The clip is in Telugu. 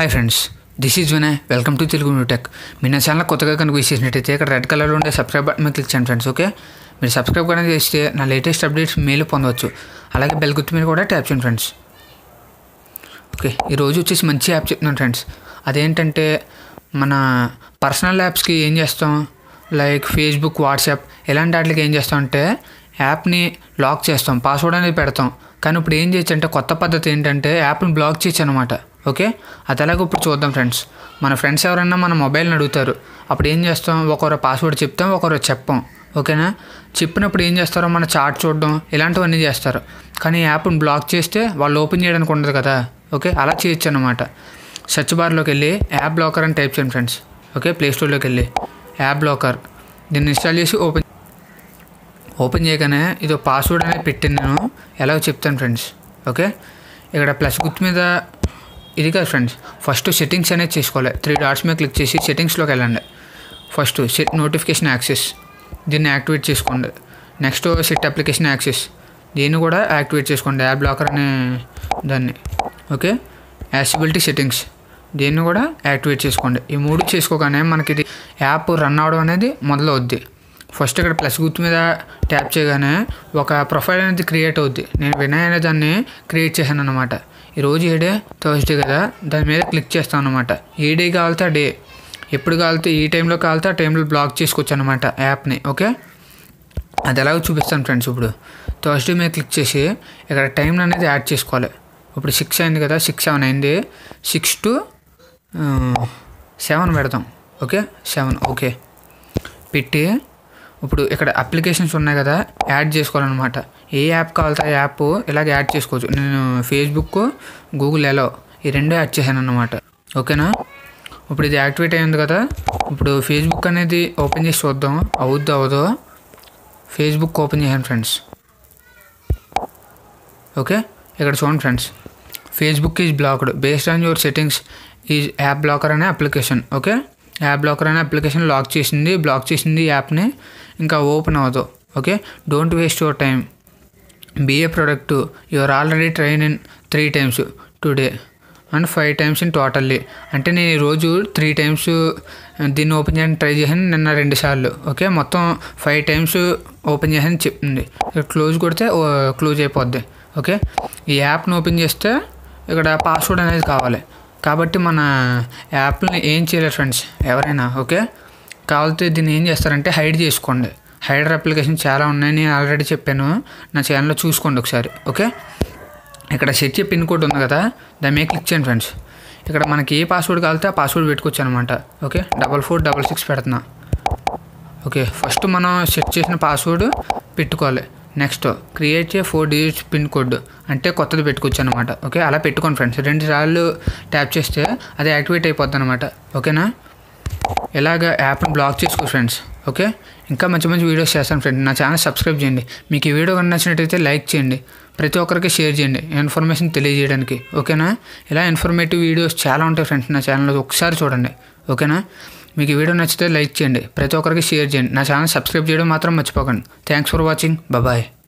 Hi friends this is Vinay welcome to Telugu NewTech మీరు నా ఛానల్ కొత్తగా కనుక చేసినట్టయితే ఇక్కడ రెడ్ కలర్లో ఉండే సబ్స్క్రైబ్ బటన్ మీద క్లిక్ చేయండి ఫ్రెండ్స్ ఓకే మీరు సబ్స్క్రైబ్ కనుక చేస్తే నా లేటెస్ట్ అప్డేట్స్ మేలు పొందవచ్చు. అలాగే బెల్ గుర్తు మీద కూడా ట్యాప్ చేయండి ఫ్రెండ్స్ ఓకే ఈరోజు వచ్చేసి మంచి యాప్ చెప్తున్నాను ఫ్రెండ్స్ అదేంటంటే మన పర్సనల్ యాప్స్కి ఏం చేస్తాం? లైక్ ఫేస్బుక్ వాట్సాప్ ఇలాంటి వాటికి ఏం చేస్తాం అంటే యాప్ని లాక్ చేస్తాం పాస్వర్డ్ అనేది పెడతాం. కానీ ఇప్పుడు ఏం చేయొచ్చు అంటే కొత్త పద్ధతి ఏంటంటే యాప్ని బ్లాక్ చేయొచ్చు అనమాట ఓకే? అది ఎలాగో ఇప్పుడు చూద్దాం ఫ్రెండ్స్. మన ఫ్రెండ్స్ ఎవరైనా మన మొబైల్ని అడుగుతారు. అప్పుడు ఏం చేస్తాం? ఒకరు పాస్వర్డ్ చెప్తాం ఒకరు చెప్పం. ఓకేనా? చెప్పినప్పుడు ఏం చేస్తారో మన చాట్ చూడడం ఇలాంటివన్నీ చేస్తారు. కానీ యాప్ని బ్లాక్ చేస్తే వాళ్ళు ఓపెన్ చేయడానికి ఉండదు కదా. ఓకే? అలా చేయొచ్చు అనమాట సెర్చ్ బార్లోకి వెళ్ళి యాప్ బ్లాకర్ అని టైప్ చేయండి ఫ్రెండ్స్. ఓకే? ప్లే స్టోర్లోకి వెళ్ళి యాప్ బ్లాకర్ దీన్ని ఇన్స్టాల్ చేసి ఓపెన్ ఓపెన్ చేయగానే ఇది పాస్వర్డ్ అనేది పెట్టాను నేను. ఎలాగో చెప్తాను ఫ్రెండ్స్ ఓకే ఇక్కడ ప్లస్ గుర్తు మీద ఇది కాదు ఫ్రెండ్స్ ఫస్ట్ సెట్టింగ్స్ అనేది చేసుకోవాలి. త్రీ డాట్స్ మీద క్లిక్ చేసి సెట్టింగ్స్లోకి వెళ్ళండి. ఫస్ట్ సెట్ నోటిఫికేషన్ యాక్సెస్ దీన్ని యాక్టివేట్ చేసుకోండి. నెక్స్ట్ సెట్ అప్లికేషన్ యాక్సెస్ దీన్ని కూడా యాక్టివేట్ చేసుకోండి. యాప్ బ్లాకర్ అనే దాన్ని ఓకే యాసిబిలిటీ సెట్టింగ్స్ దీన్ని కూడా యాక్టివేట్ చేసుకోండి. ఈ మూడు చేసుకోగానే మనకి ఇది యాప్ రన్ అవడం అనేది మొదలవుద్ది. ఫస్ట్ ఇక్కడ ప్లస్ గుర్తు మీద ట్యాప్ చేయగానే ఒక ప్రొఫైల్ అనేది క్రియేట్ అవుద్ది. నేను వినయ్ అనే దాన్ని క్రియేట్ చేశాను అనమాట ఈరోజు ఏ డే? థర్స్డే కదా. దాని మీద క్లిక్ చేస్తాను అనమాట ఏ డే కావాలితే ఆ డే. ఎప్పుడు కావాలితే ఈ టైంలో కావాలితే ఆ టైంలో బ్లాక్ చేసుకోవచ్చు అనమాట యాప్ని. ఓకే? అది ఎలాగో చూపిస్తాను ఫ్రెండ్స్ ఇప్పుడు. థర్స్డే మీద క్లిక్ చేసి ఇక్కడ టైం అనేది యాడ్ చేసుకోవాలి. ఇప్పుడు సిక్స్ అయింది కదా సిక్స్ సెవెన్ అయింది. సిక్స్ టు సెవెన్ పెడతాం. ఓకే? సెవెన్. ఓకే. పెట్టి ఇప్పుడు ఇక్కడ అప్లికేషన్స్ ఉన్నాయి కదా యాడ్ చేసుకోవాలన్నమాట. ఏ యాప్ కావాలంటే ఆ యాప్ ఇలాగ యాడ్ చేసుకోవచ్చు. నేను ఫేస్బుక్ గూగుల్ ఎలో ఈ రెండు యాడ్ చేశాను అన్నమాట ఓకేనా? ఇప్పుడు ఇది యాక్టివేట్ అయింది కదా. ఇప్పుడు ఫేస్బుక్ అనేది ఓపెన్ చేసి చూద్దాం. అవుద్దో అవదో? ఫేస్బుక్ ఓపెన్ చేశాను ఫ్రెండ్స్ ఓకే? ఇక్కడ చూడండి friends Facebook is blocked based on your settings is app blocker అనే అప్లికేషన్ ఓకే? యాప్ బ్లాకర్ అనే అప్లికేషన్ లాక్ చేసింది. బ్లాక్ చేసింది యాప్ని ఇంకా ఓపెన్ అవ్వదు okay? Don't waste your time BA product your already train in three times today and five times in totally అంటే నేను ఈరోజు త్రీ టైమ్స్ దీన్ని ఓపెన్ చేయడానికి ట్రై చేశాను నిన్న రెండు సార్లు ఓకే? మొత్తం ఫైవ్ టైమ్స్ ఓపెన్ చేశాను చెప్తుంది క్లోజ్ కొడితే క్లోజ్ అయిపోద్ది ఓకే? ఈ యాప్ని ఓపెన్ చేస్తే ఇక్కడ పాస్వర్డ్ అనేది కావాలి. కాబట్టి మన యాప్ని ఏం చేయలేదు ఫ్రెండ్స్ ఎవరైనా ఓకే? కావాలితే దీన్ని ఏం చేస్తారంటే హైడ్ చేసుకోండి. హైడర్ అప్లికేషన్ చాలా ఉన్నాయని నేను ఆల్రెడీ చెప్పాను. నా ఛానల్లో చూసుకోండి ఒకసారి ఓకే ఇక్కడ సెట్ పిన్ కోడ్ ఉంది కదా దాని మీద క్లిక్ చేయండి ఫ్రెండ్స్ ఇక్కడ మనకి ఏ పాస్వర్డ్ కావాలితే ఆ పాస్వర్డ్ పెట్టుకోవచ్చు అనమాట okay double four double six పెడుతున్నా. ఓకే ఫస్ట్ మనం సెట్ చేసిన పాస్వర్డ్ పెట్టుకోవాలి. నెక్స్ట్ క్రియేట్ చే ఫోర్ డిజిట్స్ పిన్ కోడ్ అంటే కొత్తది పెట్టుకోవచ్చు అనమాట ఓకే అలా పెట్టుకోండి ఫ్రెండ్స్ రెండు సార్లు ట్యాప్ చేస్తే అది యాక్టివేట్ అయిపోద్ది అనమాట ఓకేనా ఇలాగ యాప్ని బ్లాక్ చేసుకో ఫ్రెండ్స్ ఓకే ఇంకా మంచి మంచి వీడియోస్ చేస్తాను ఫ్రెండ్ నా ఛానల్ సబ్స్క్రైబ్ చేయండి. మీకు ఈ వీడియో కానీ నచ్చినట్టయితే లైక్ చేయండి. ప్రతి ఒక్కరికి షేర్ చేయండి. ఇన్ఫర్మేషన్ తెలియజేయడానికి ఓకేనా ఇలా ఇన్ఫర్మేటివ్ వీడియోస్ చాలా ఉంటాయి ఫ్రెండ్స్ నా ఛానల్లో ఒకసారి చూడండి ఓకేనా మీకు ఈ వీడియో నచ్చితే లైక్ చేయండి. ప్రతి ఒక్కరికి షేర్ చేయండి. నా ఛానల్ సబ్స్క్రైబ్ చేయడం మాత్రం మర్చిపోకండి. Thanks for watching bye